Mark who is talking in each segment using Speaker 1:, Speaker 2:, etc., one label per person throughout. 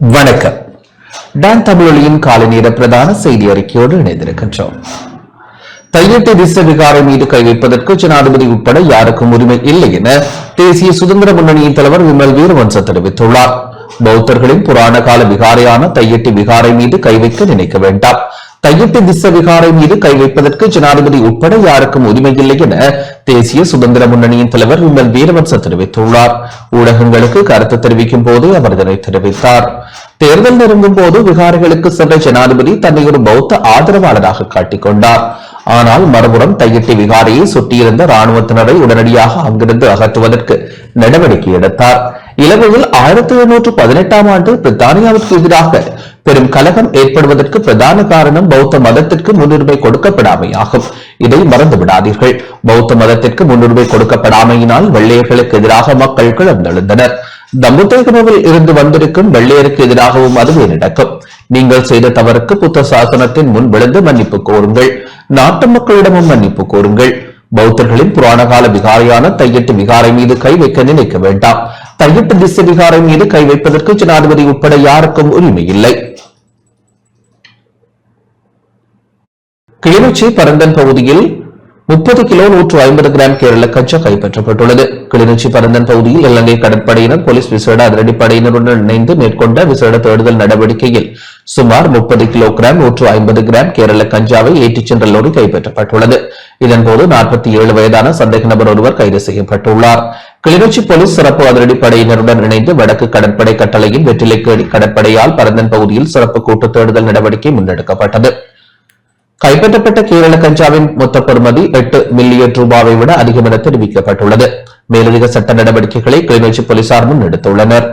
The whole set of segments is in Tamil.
Speaker 1: வணக்கம். டான் தமிழொலியின் காலை நேர பிரதான செய்தி அறிக்கையோடு இணைந்திருக்கின்றோம். தையிட்டு திச விகாரை மீது கை வைப்பதற்கு ஜனாதிபதி உட்பட யாருக்கும் உரிமை இல்லை என தேசிய சுதந்திர முன்னணியின் தலைவர் விமல் வீரவன்ச தெரிவித்துள்ளார். பௌத்தர்களின் புராண கால விகாரையான தையட்டி விகாரை மீது கை வைக்க நினைக்க வேண்டாம். தையட்டு திச விகாரை மீது கை வைப்பதற்கு ஜனாதிபதி உட்பட யாருக்கும் உரிமை இல்லை என தேசிய சுதந்திர முன்னணியின் தலைவர் விமல் வீரவன்ச தெரிவித்துள்ளார். ஊடகங்களுக்கு கருத்து தெரிவிக்கும் போது அவர் இதனை தெரிவித்தார். தேர்தல் நெருங்கும் போது விகாரிகளுக்கு சென்ற ஜனாதிபதி தன்னை ஒரு பௌத்த ஆதரவாளராக காட்டிக்கொண்டார். ஆனால் மறுபுறம் தையிட்டி விகாரியை சுட்டியிருந்த ராணுவத்தினரை உடனடியாக அங்கிருந்து அகற்றுவதற்கு நடவடிக்கை எடுத்தார். இலங்கையில் ஆயிரத்தி எழுநூற்று பதினெட்டாம் ஆண்டு பிரித்தானியாவிற்கு எதிராக பெரும் கலகம் ஏற்படுவதற்கு பிரதான காரணம் பௌத்த மதத்திற்கு முன்னுரிமை கொடுக்கப்படாமையாகும். இதை மறந்து விடாதீர்கள் பௌத்த மதத்திற்கு முன்னுரிமை கொடுக்கப்படாமையினால் வெள்ளையர்களுக்கு எதிராக மக்கள் கிளர்ந்தெழுந்தனர். தம்புத்தேகனவில் இருந்து வந்திருக்கும் வெள்ளையருக்கு எதிராகவும் அதுவே நடக்கும். நீங்கள் செய்த தவறுக்கு புத்த சாசனத்தின் முன் விழுந்து மன்னிப்பு கோருங்கள். நாட்டு மக்களிடமும் மன்னிப்பு கோருங்கள். பௌத்தர்களின் புராணகால விகாரையான தையட்டு விகாரை மீது கை வைக்க நினைக்க வேண்டாம். தையட்டு திசை விகாரை மீது கை வைப்பதற்கு ஜனாதிபதி உட்பட யாருக்கும் உரிமை இல்லை. கிளிநொச்சி பரந்தன் பகுதியில் முப்பது கிலோ நூற்று ஐம்பது கிராம் கேரள கச்சா கைப்பற்றப்பட்டுள்ளது. கிளிநொச்சி பரந்தன் பகுதியில் இலங்கை கடற்படையினர் போலீஸ் விசேட அதிரடிப்படையினருடன் இணைந்து மேற்கொண்ட விசேட தேடுதல் நடவடிக்கையில் சுமார் முப்பது கிலோ கிராம் நூற்று ஐம்பது கிராம் கேரள கஞ்சாவை ஏற்றிச் சென்ற லோரி கைப்பற்றப்பட்டுள்ளது. இதன்போது நாற்பத்தி ஏழு வயதான சந்தேக நபர் ஒருவர் கைது செய்யப்பட்டுள்ளார். கிளிநொச்சி போலீஸ் சிறப்பு அதிரடிப்படையினருடன் இணைந்து வடக்கு கடற்படை கட்டளையின் வெற்றிலைக்கேடி கடற்படையால் பரந்தன் பகுதியில் சிறப்பு கூட்டு தேடுதல் நடவடிக்கை முன்னெடுக்கப்பட்டது. கைப்பற்றப்பட்ட கேரள கஞ்சாவின் மொத்த பெறுமதி எட்டு மில்லியன் ரூபாவை விட அதிகம் என தெரிவிக்கப்பட்டுள்ளது. மேலதிக சட்ட நடவடிக்கைகளை கிளிநொச்சி போலீசார் முன்னெடுத்துள்ளனர்.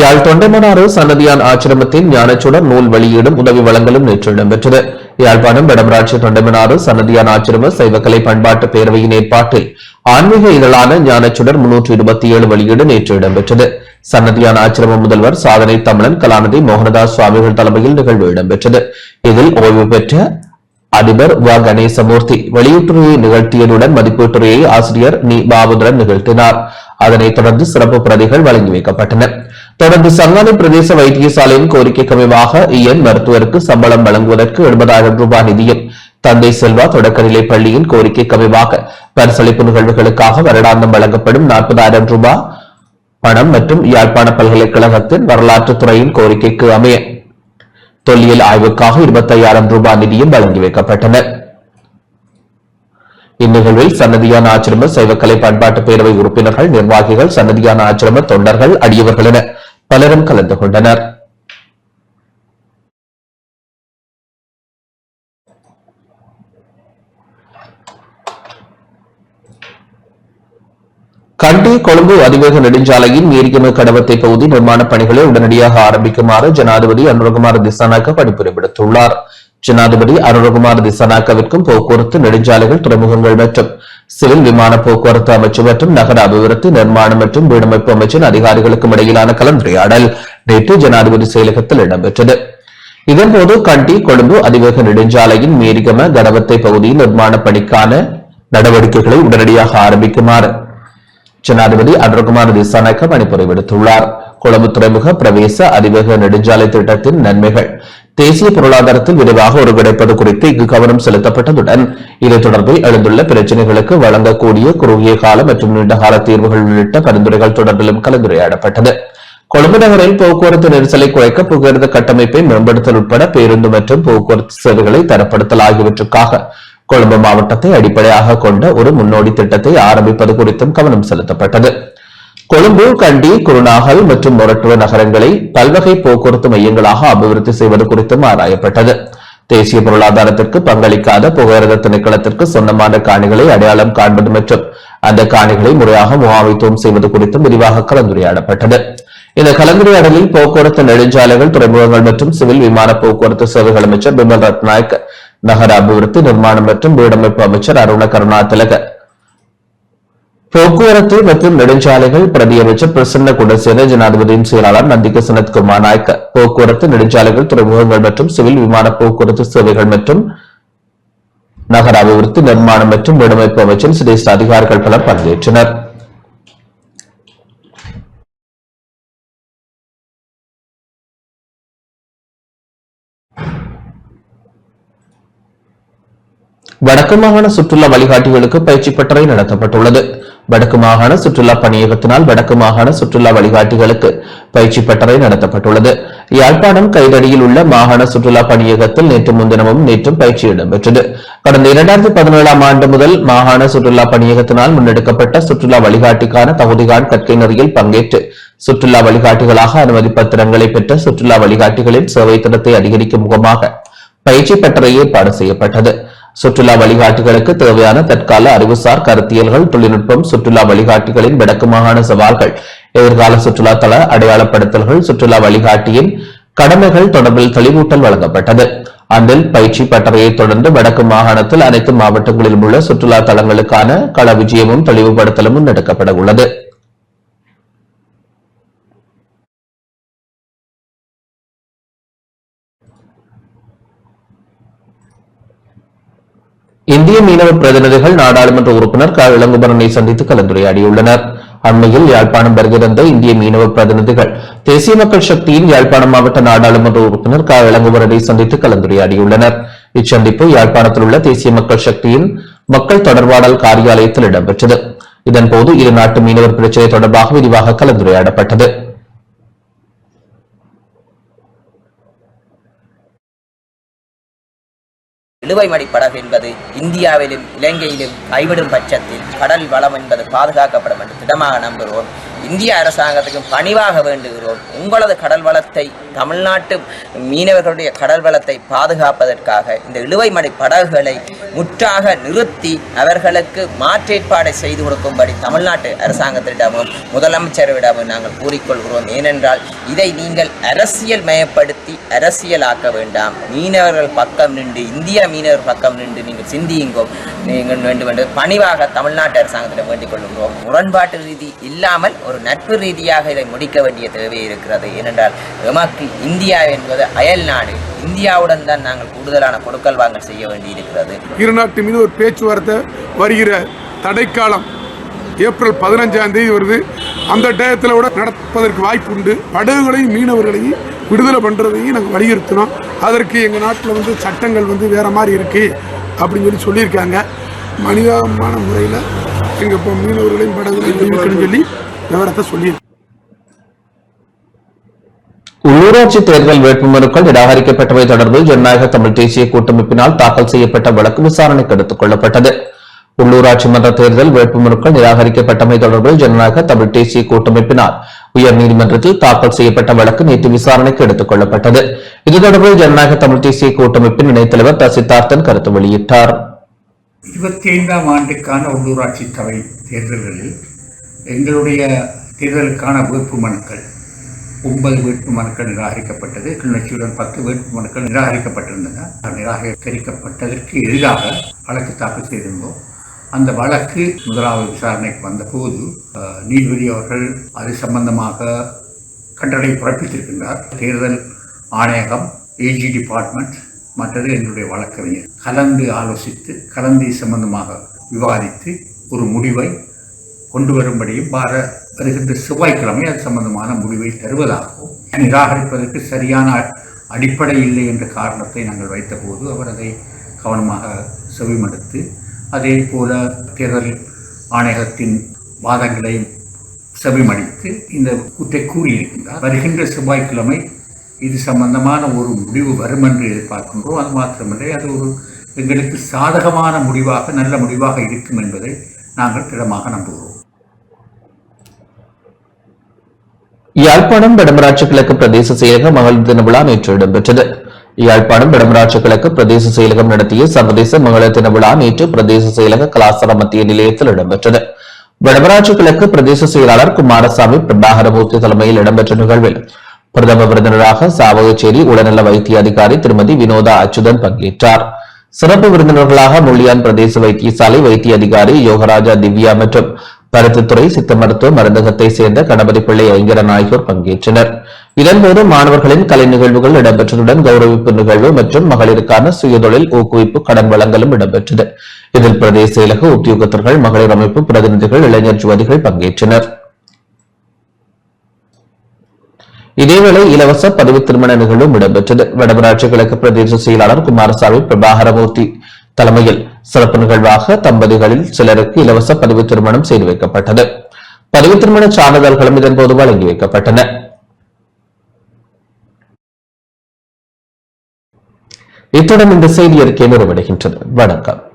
Speaker 1: யாழ் தொண்டைமனாறு சன்னதியான் ஆச்சிரமத்தின் ஞானச்சுடர் நூல் வெளியீடும் உதவி வழங்கலும் நேற்று இடம்பெற்றது. யாழ்ப்பாணம் வடமராட்சி தொண்டமனாறு சன்னதியான ஆச்சிரம சைவக்கலை பண்பாட்டு பேரவையின் ஏற்பாட்டில் ஆன்மீக இதழான ஞானச்சுடர் முன்னூற்று இருபத்தி ஏழு வெளியீடு நேற்று இடம்பெற்றது. சன்னதியான ஆச்சிரம முதல்வர் சாதனை தமிழன் கலாநிதி மோகனதாஸ் சுவாமிகள் தலைமையில் நிகழ்வு இடம்பெற்றது. இதில் ஓய்வு பெற்ற அதிபர் வ. கணேசமூர்த்தி வெளியீட்டுரையை நிகழ்த்தியதுடன் மதிப்பீட்டுரையை ஆசிரியர் நி. பாபுதரன் நிகழ்த்தினார். அதனைத் தொடர்ந்து சிறப்பு பிரதிகள் வழங்கி வைக்கப்பட்டன. தொடர்ந்து சங்கானை பிரதேச வைத்தியசாலையின் கோரிக்கைக்கு அமைவாக இயன் மருத்துவருக்கு சம்பளம் வழங்குவதற்கு எண்பதாயிரம் ரூபாய் நிதியம் தந்தை செல்வா தொடக்கநிலை பள்ளியின் கோரிக்கைக்கு அமைவாக பரிசளிப்பு நிகழ்வுகளுக்காக வருடாந்தம் வழங்கப்படும் நாற்பதாயிரம் ரூபாய் பணம் மற்றும் யாழ்ப்பாண பல்கலைக்கழகத்தின் வரலாற்றுத் துறையின் கோரிக்கைக்கு அமைய தொல்லியல் ஆய்வுக்காக இருபத்தையாயிரம் ரூபாய் நிதியும் வழங்கி வைக்கப்பட்டன. இந்நிகழ்வில் சன்னதியான ஆச்சிரம சைவக்கலை பண்பாட்டு பேரவை உறுப்பினர்கள் நிர்வாகிகள் சன்னதியான ஆச்சிரம தொண்டர்கள் அடியவர்கள் என பலரும் கலந்து கொண்டனர். கண்டி கொழும்பு அதிவேக நெடுஞ்சாலையின் மீரிகம கடவத்தை பகுதி நிர்மாணப் பணிகளை உடனடியாக ஆரம்பிக்குமாறு ஜனாதிபதி அனுரகுமார் திசானாக்க பணிப்புரை விடுத்துள்ளார் ஜனாதிபதி அனுரகுமார் திசானாக்கவிற்கும் போக்குவரத்து நெடுஞ்சாலைகள் துறைமுகங்கள் மற்றும் சிவில் விமான போக்குவரத்து அமைச்சு மற்றும் நகர அபிவிருத்தி நிர்மாணம் மற்றும் வீடமைப்பு அமைச்சின் அதிகாரிகளுக்கும் இடையிலான கலந்துரையாடல் நேற்று ஜனாதிபதி செயலகத்தில் இடம்பெற்றது. இதன்போது கண்டி கொழும்பு அதிவேக நெடுஞ்சாலையின் மீரிகம கடவத்தை பகுதியில் நிர்மாணப் பணிக்கான நடவடிக்கைகளை உடனடியாக ஆரம்பிக்குமாறு ஜனாதிபதி அருண்குமார் திசாநாயக்க பணிப்புரை விடுத்துள்ளார். கொழும்பு துறைமுக பிரவேச அதிவேக நெடுஞ்சாலை திட்டத்தின் நன்மைகள் தேசிய பொருளாதாரத்தில் விரைவாக ஒருங்கிணைப்பது குறித்து இங்கு கவனம் செலுத்தப்பட்டதுடன் இது தொடர்பில் எழுந்துள்ள பிரச்சினைகளுக்கு வழங்கக்கூடிய குறுகிய கால மற்றும் நீண்டகால தீர்வுகள் உள்ளிட்ட பரிந்துரைகள் தொடர்பிலும் கலந்துரையாடப்பட்டது. கொழும்பு நகரில் போக்குவரத்து நெரிசலை குறைக்க போக்குவரத்து கட்டமைப்பை மேம்படுத்தல் உட்பட பேருந்து மற்றும் போக்குவரத்து சேவைகளை தரப்படுத்தல் ஆகியவற்றுக்காக கொழும்பு மாவட்டத்தை அடிப்படையாக கொண்ட ஒரு முன்னோடி திட்டத்தை ஆரம்பிப்பது குறித்தும் கவனம் செலுத்தப்பட்டது. கொழும்பு கண்டி குருநாகல் மற்றும் மொரட்டுவ நகரங்களை பல்வகை போக்குவரத்து மையங்களாக அபிவிருத்தி செய்வது குறித்தும் ஆராயப்பட்டது. தேசிய பொருளாதாரத்திற்கு பங்களிக்காத புகையிரத திணைக்களத்திற்கு சொந்தமான காணிகளை அடையாளம் காண்பது மற்றும் அந்த காணிகளை முறையாக முகாமைத்துவம் செய்வது குறித்தும் விரிவாக கலந்துரையாடப்பட்டது. இந்த கலந்துரையாடலில் போக்குவரத்து நெடுஞ்சாலைகள் துறைமுகங்கள் மற்றும் சிவில் விமான போக்குவரத்து சேவைகள் அமைச்சர் பிமல் ரத்நாயக் நகர அபிவிருத்தி நிர்மாணம் மற்றும் வீடமைப்பு அமைச்சர் அருண கருணா திலகர் போக்குவரத்து மற்றும் நெடுஞ்சாலைகள் பிரதியமைச்சர் பிரசன்ன குணசேன ஜனாதிபதியின் செயலாளர் நந்திக சனத்குமார் நாயக்க போக்குவரத்து நெடுஞ்சாலைகள் துறைமுகங்கள் மற்றும் சிவில் விமான போக்குவரத்து சேவைகள் மற்றும் நகர அபிவிருத்தி நிர்மாணம் மற்றும் வீடமைப்பு அமைச்சர் சிரேஷ்ட அதிகாரிகள் பலர் பங்கேற்றனர். வடக்கு மாகாண சுற்றுலா வழிகாட்டிகளுக்கு பயிற்சி பட்டறை நடத்தப்பட்டுள்ளது. வடக்கு மாகாண சுற்றுலா பணியகத்தினால் வடக்கு மாகாண சுற்றுலா வழிகாட்டிகளுக்கு பயிற்சி பட்டறை நடத்தப்பட்டுள்ளது. யாழ்ப்பாணம் கைதடியில் உள்ள மாகாண சுற்றுலா பணியகத்தில் நேற்று முன்தினமும் நேற்றும் பயிற்சி இடம்பெற்றது. கடந்த இரண்டாயிரத்தி பதினேழாம் ஆண்டு முதல் மாகாண சுற்றுலா பணியகத்தினால் முன்னெடுக்கப்பட்ட சுற்றுலா வழிகாட்டிக்கான தகுதிகான் கற்கை நெறியில் பங்கேற்று சுற்றுலா வழிகாட்டிகளாக அனுமதி பத்திரங்களை பெற்ற சுற்றுலா வழிகாட்டிகளின் சேவை தரத்தை அதிகரிக்கும் முகமாக பயிற்சி பட்டறை ஏற்பாடு செய்யப்பட்டது. சுற்றுலா வழிகாட்டுகளுக்கு தேவையான தற்கால அறிவுசார் கருத்தியல்கள் தொழில்நுட்பம் சுற்றுலா வழிகாட்டிகளின் வடக்கு மாகாண சவால்கள் எதிர்கால சுற்றுலா தள அடையாளப்படுத்தல்கள் சுற்றுலா வழிகாட்டியின் கடமைகள் தொடர்பில் தெளிவூட்டல் வழங்கப்பட்டது. அதில் பயிற்சி பட்டறையை தொடர்ந்து வடக்கு மாகாணத்தில் அனைத்து மாவட்டங்களிலும் உள்ள சுற்றுலா தலங்களுக்கான கள விஜயமும் தெளிவுபடுத்தலும் முன்னெடுக்கப்பட உள்ளது. இந்திய மீனவ பிரதிநிதிகள் நாடாளுமன்ற உறுப்பினர் க. இளங்குமரனை சந்தித்து கலந்துரையாடியுள்ளனர். அண்மையில் யாழ்ப்பாணம் வருகிறந்த இந்திய மீனவ பிரதிநிதிகள் தேசிய மக்கள் சக்தியின் யாழ்ப்பாணம் மாவட்ட நாடாளுமன்ற உறுப்பினர் க. இளங்குமரனை சந்தித்து கலந்துரையாடியுள்ளனர். இச்சந்திப்பு யாழ்ப்பாணத்தில் உள்ள தேசிய மக்கள் சக்தியின் மக்கள் தொடர்பாடல் காரியாலயத்தில் இடம்பெற்றது. இதன்போது இரு நாட்டு மீனவர் பிரச்சினை தொடர்பாக விரிவாக கலந்துரையாடப்பட்டது.
Speaker 2: இழுவைமடி படகு என்பது இந்தியாவிலும் இலங்கையிலும் கைவிடும் பட்சத்தில் கடல் வளம் என்பது பாதுகாக்கப்படும் என்று திடமாக நம்புகிறோம். இந்திய அரசாங்கத்துக்கும் பணிவாக வேண்டுகிறோம். உங்களது கடல் வளத்தை தமிழ்நாட்டு மீனவர்களுடைய கடல் வளத்தை பாதுகாப்பதற்காக இந்த இழுவை மடை படகுகளை முற்றாக நிறுத்தி அவர்களுக்கு மாற்றேற்பாடை செய்து கொடுக்கும்படி தமிழ்நாட்டு அரசாங்கத்திடமும் முதலமைச்சரிடமும் நாங்கள் கூறிக்கொள்கிறோம். ஏனென்றால் இதை நீங்கள் அரசியல் மயப்படுத்தி அரசியலாக்க வேண்டாம். மீனவர்கள் பக்கம் நின்று இந்திய மீனவர் பக்கம் நின்று நீங்கள் சிந்தியுங்கோ நீங்கள் வேண்டும் என்று பணிவாக தமிழ்நாட்டு அரசாங்கத்திடம் வேண்டிக் கொள்கிறோம் முரண்பாட்டு ரீதி இல்லாமல் ஒரு நட்பு ரீதியாக இதை முடிக்க வேண்டிய தேவை இருக்கிறது. ஏனென்றால் எமக்கு இந்தியா என்பது அயல் நாடு. இந்தியாவுடன் தான் நாங்கள் கூடுதலான கொடுக்கல் வாங்கல் செய்ய வேண்டி இருக்கிறது
Speaker 3: இரு நாட்டு மீது ஒரு பேச்சுவார்த்தை வருகிற தடைக்காலம் ஏப்ரல் பதினஞ்சாம் தேதி வருது. அந்த டயத்தில் கூட நடப்பதற்கு வாய்ப்பு உண்டு படகுகளையும் மீனவர்களையும் விடுதலை பண்ணுறதையும் நாங்கள் வலியுறுத்தினோம். அதற்கு எங்கள் நாட்டில் வந்து சட்டங்கள் வந்து வேறு மாதிரி இருக்குது அப்படின்னு சொல்லி சொல்லியிருக்காங்க. மனிதாபமான முறையில் எங்கள் இப்போ மீனவர்களையும் படகுகளையும் சொல்லி விவரத்தை சொல்லியிருக்கோம்
Speaker 1: உள்ளூராட்சி தேர்தல் வேட்புமனுக்கள் நிராகரிக்கப்பட்டவை தொடர்பில் ஜனநாயக தமிழ் தேசிய கூட்டமைப்பினால் தாக்கல் செய்யப்பட்ட வழக்கு விசாரணைக்கு எடுத்துக் கொள்ளப்பட்டது. உள்ளூராட்சி மன்ற தேர்தல் வேட்புமனுக்கள் நிராகரிக்கப்பட்டமை தொடர்பில் ஜனநாயக தமிழ் தேசிய கூட்டமைப்பினால் உயர்நீதிமன்றத்தில் தாக்கல் செய்யப்பட்ட வழக்கு நேற்று விசாரணைக்கு எடுத்துக் கொள்ளப்பட்டது. இது தொடர்பில் ஜனநாயக தமிழ் தேசிய கூட்டமைப்பின் இணைத் தலைவர் த சித்தார்த்தன் கருத்து வெளியிட்டார்.
Speaker 4: இருபத்தி ஐந்தாம் ஆண்டுக்கான உள்ளூராட்சி சபை தேர்தல்களில் எங்களுடைய தேர்தலுக்கான வேட்பு மனுக்கள் ஒன்பது வேட்பு மனுக்கள் நிராகரிக்கப்பட்டது. கிளிநொச்சியுடன் பத்து வேட்பு மனுக்கள் நிராகரிக்கப்பட்டிருந்தன. நிராகரிக்கப்பட்டதற்கு எதிராக வழக்கு தாக்கல் செய்திருந்தோம். அந்த வழக்கு முதலாவது விசாரணைக்கு வந்தபோது நீதிபதி அவர்கள் அது சம்பந்தமாக கட்டளை பிறப்பித்திருக்கின்றார். தேர்தல் ஆணையகம் ஏஜி டிபார்ட்மெண்ட் மற்றது எங்களுடைய வழக்கறிஞர். கலந்து ஆலோசித்து கலந்து சம்பந்தமாக விவாதித்து ஒரு முடிவை கொண்டு வரும்படியும் வார வருகின்ற செவ்வாய்க்கிழமை அது சம்பந்தமான முடிவை தருவதாகவும் நிராகரிப்பதற்கு சரியான அடிப்படை இல்லை என்ற காரணத்தை நாங்கள் வைத்தபோது அவர் அதை கவனமாக செவிமடுத்து அதே போல தேர்தல் ஆணையகத்தின் வாதங்களையும் செவிமடித்து இந்த கூற்றை கூறியிருக்கின்றார். வருகின்ற செவ்வாய்க்கிழமை இது சம்பந்தமான ஒரு முடிவு வரும் என்று எதிர்பார்க்கின்றோம். அது மாத்திரமில்லை அது ஒரு எங்களுக்கு சாதகமான முடிவாக நல்ல முடிவாக இருக்கும் என்பதை நாங்கள் திடமாக நம்புகிறோம்.
Speaker 1: யாழ்ப்பாணம் வடமராட்சி கிழக்கு பிரதேச செயலக மகளிர் தின விழா நேற்று இடம்பெற்றது. யாழ்ப்பாணம் வடமராட்சி கிழக்கு பிரதேச செயலகம் நடத்திய சர்வதேச மகளிர் தின விழா நேற்று பிரதேச செயலக கலாசார மத்திய நிலையத்தில் இடம்பெற்றது. வடமராட்சி கிழக்கு பிரதேச செயலாளர் குமாரசாமி பிரபாகரமூர்த்தி தலைமையில் இடம்பெற்ற நிகழ்வில் பிரதம விருந்தினராக சாவகச்சேரி உடல்நல வைத்திய அதிகாரி திருமதி வினோதா அச்சுதன் பங்கேற்றார். சிறப்பு விருந்தினர்களாக முள்ளியான் பிரதேச வைத்தியசாலை வைத்திய அதிகாரி யோகராஜா திவ்யா மற்றும் பருத்தித்துறை சித்த மருத்துவ மருந்தகத்தை சேர்ந்த கணபதி பிள்ளை ஐங்கரன் ஆகியோர் பங்கேற்றனர். இதன்போது மாணவர்களின் கலை நிகழ்வுகள் இடம்பெற்றதுடன் கௌரவிப்பு நிகழ்வு மற்றும் மகளிருக்கான சுயதொழில் ஊக்குவிப்பு கடன் வழங்கலும் இடம்பெற்றது. இதில் பிரதேச செயலக உத்தியோகத்தர்கள் மகளிர் அமைப்பு பிரதிநிதிகள் இளைஞர் ஜுவதிகள் பங்கேற்றனர். இதேவேளை இலவச பதவி திருமண நிகழ்வும் இடம்பெற்றது. வடமராட்சி கிழக்கு பிரதேச செயலாளர் குமாரசாமி பிரபாகரமூர்த்தி தலைமையில் சிறப்பு நிகழ்வாக தம்பதிகளில் சிலருக்கு இலவச பதிவு திருமணம் செய்து வைக்கப்பட்டது. பதிவு திருமண சான்றிதழ்களும் இதன்போது வழங்கி வைக்கப்பட்டன. இத்துடன் இந்த செய்தி அறிக்கை நிறைவடைகின்றது. வணக்கம்.